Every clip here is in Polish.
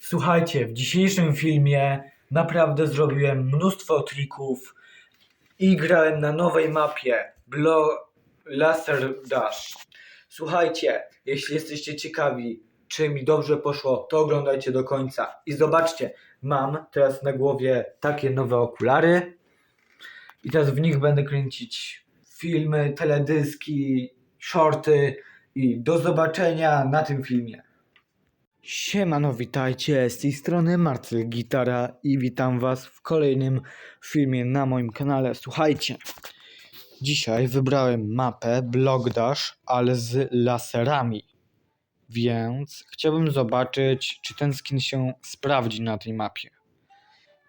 Słuchajcie, w dzisiejszym filmie naprawdę zrobiłem mnóstwo trików i grałem na nowej mapie Blo Laser Dash. Słuchajcie, jeśli jesteście ciekawi, czy mi dobrze poszło, to oglądajcie do końca. I zobaczcie, mam teraz na głowie takie nowe okulary i teraz w nich będę kręcić filmy, teledyski, shorty i do zobaczenia na tym filmie. Siemano, witajcie, z tej strony Marcel Gitara i witam was w kolejnym filmie na moim kanale. Słuchajcie, dzisiaj wybrałem mapę Block Dash, ale z laserami, więc chciałbym zobaczyć, czy ten skin się sprawdzi na tej mapie.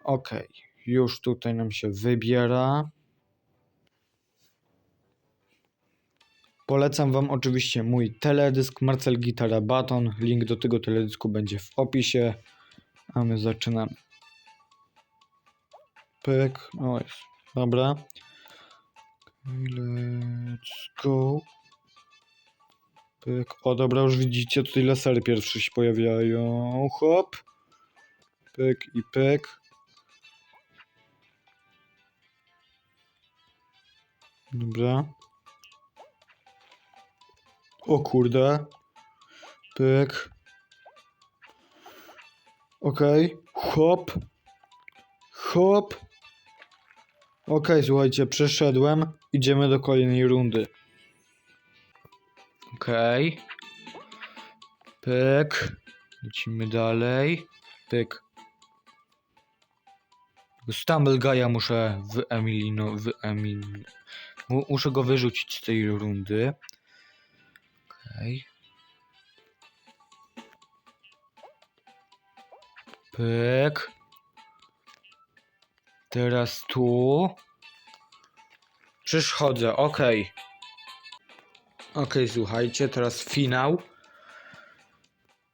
Ok, już tutaj nam się wybiera. Polecam Wam oczywiście mój teledysk Marcel Gitara Baton. Link do tego teledysku będzie w opisie. A my zaczynamy. Pyk. O jest. Dobra. Let's go. Pyk. O dobra, już widzicie, tutaj lasery pierwsze się pojawiają. Hop. Pyk i pyk. Dobra. O kurde. Pyk. Okej. Hop. Hop. Okej, słuchajcie, przeszedłem. Idziemy do kolejnej rundy. Okej. Pyk. Lecimy dalej. Pyk. Stumble Guy'a muszę wyemilino... wyemil... Mu- Muszę go wyrzucić z tej rundy. Okej. Pyk. Teraz tu. Przyszchodzę, okej. Okej, słuchajcie, teraz finał.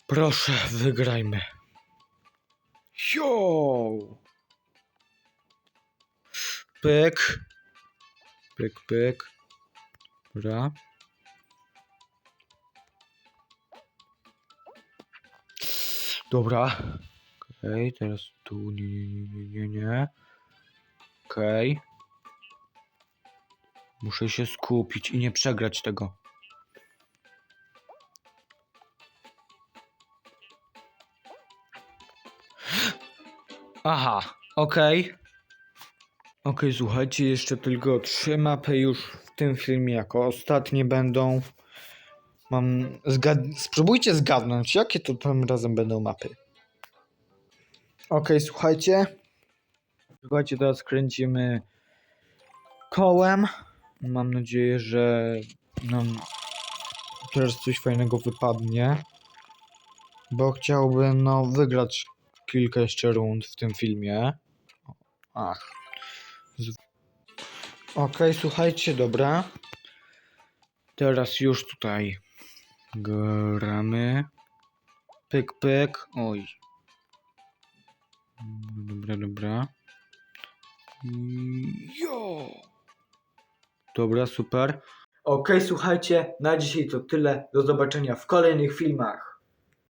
Proszę, wygrajmy. Jo! Pyk. Pyk, pyk. Dobra. Dobra. Okej, teraz tu nie, nie, nie, nie, nie. Okej. Muszę się skupić i nie przegrać tego. Aha, okej. Okej, słuchajcie, jeszcze tylko trzy mapy już w tym filmie jako ostatnie będą. Mam. Zgad... Spróbujcie zgadnąć, jakie to tym razem będą mapy. Okej, słuchajcie. Słuchajcie, teraz kręcimy kołem. Mam nadzieję, że nam teraz coś fajnego wypadnie. Bo chciałbym no wygrać kilka jeszcze rund w tym filmie. Ach. Z... Okej, słuchajcie, dobra. Teraz już tutaj gramy. Pyk, pyk. Oj. Dobra, dobra. Jo! Dobra, super. Okej, słuchajcie, na dzisiaj to tyle. Do zobaczenia w kolejnych filmach.